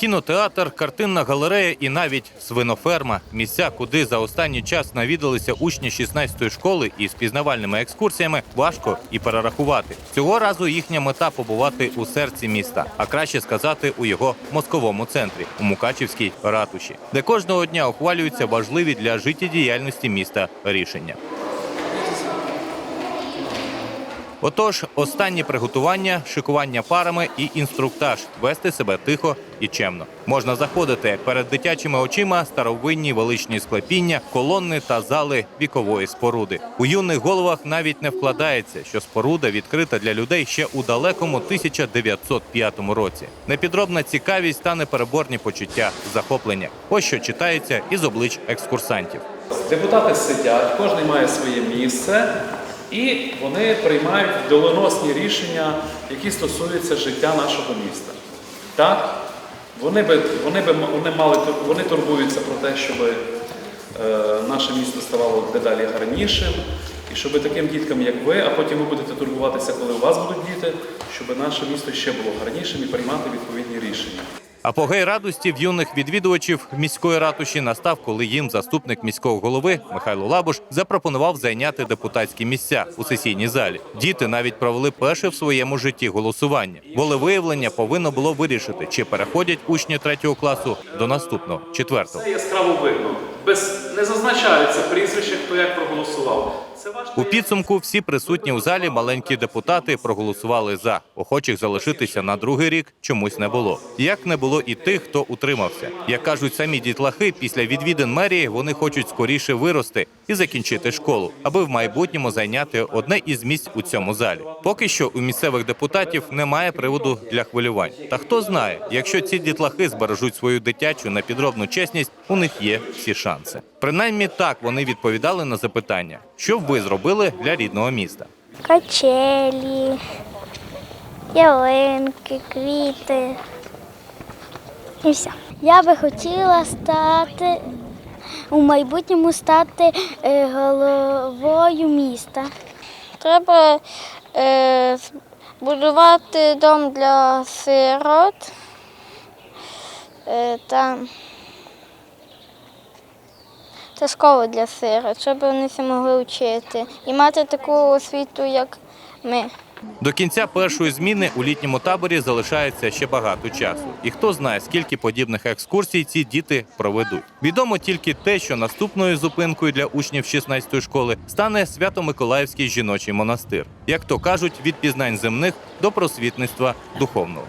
Кінотеатр, картинна галерея і навіть свиноферма місця, куди за останній час навідалися учні 16-ї школи із пізнавальними екскурсіями, важко і перерахувати. Цього разу їхня мета побувати у серці міста, а краще сказати у його мозковому центрі у Мукачівській ратуші, де кожного дня ухвалюються важливі для життєдіяльності міста рішення. Отож, останні приготування, шикування парами і інструктаж вести себе тихо і чемно. Можна заходити перед дитячими очима старовинні величні склепіння, колонни та зали вікової споруди. У юних головах навіть не вкладається, що споруда відкрита для людей ще у далекому 1905 році. Непідробна цікавість та непереборні почуття захоплення. Ось що читається із облич екскурсантів. Депутати сидять, кожен має своє місце, і вони приймають доленосні рішення, які стосуються життя нашого міста. Так? Вони, би, вони, би, вони, мали, вони турбуються про те, щоб е, наше місто ставало дедалі гарнішим, і щоб таким діткам, як ви, а потім ви будете турбуватися, коли у вас будуть діти, щоб наше місто ще було гарнішим і приймати відповідні рішення. Апогей радості в юних відвідувачів міської ратуші настав, коли їм заступник міського голови Михайло Лабуш запропонував зайняти депутатські місця у сесійній залі. Діти навіть провели перше в своєму житті голосування. Волевиявлення повинно було вирішити, чи переходять учні третього класу до наступного четвертого. Це яскраво видно. Без не зазначаються прізвища, хто як проголосував. Це важко. У підсумку всі присутні у залі маленькі депутати проголосували за. Охочих залишитися на другий рік чомусь не було. Як не було і тих, хто утримався. Як кажуть самі дітлахи, після відвідин мерії вони хочуть скоріше вирости і закінчити школу, аби в майбутньому зайняти одне із місць у цьому залі. Поки що у місцевих депутатів немає приводу для хвилювань. Та хто знає, якщо ці дітлахи збережуть свою дитячу непідробну чесність, у них є всі шанси. Принаймні так вони відповідали на запитання, що б ви зробили для рідного міста. качелі, ялинки, квіти. І все. Я би хотіла стати у майбутньому стати е, головою міста. Треба е, будувати дом для сирот е, та, та школу для сирот, щоб вони все могли вчити і мати таку освіту, як ми. До кінця першої зміни у літньому таборі залишається ще багато часу. І хто знає, скільки подібних екскурсій ці діти проведуть. Відомо тільки те, що наступною зупинкою для учнів 16-ї школи стане Свято-Миколаївський жіночий монастир. Як то кажуть, від пізнань земних до просвітництва духовного.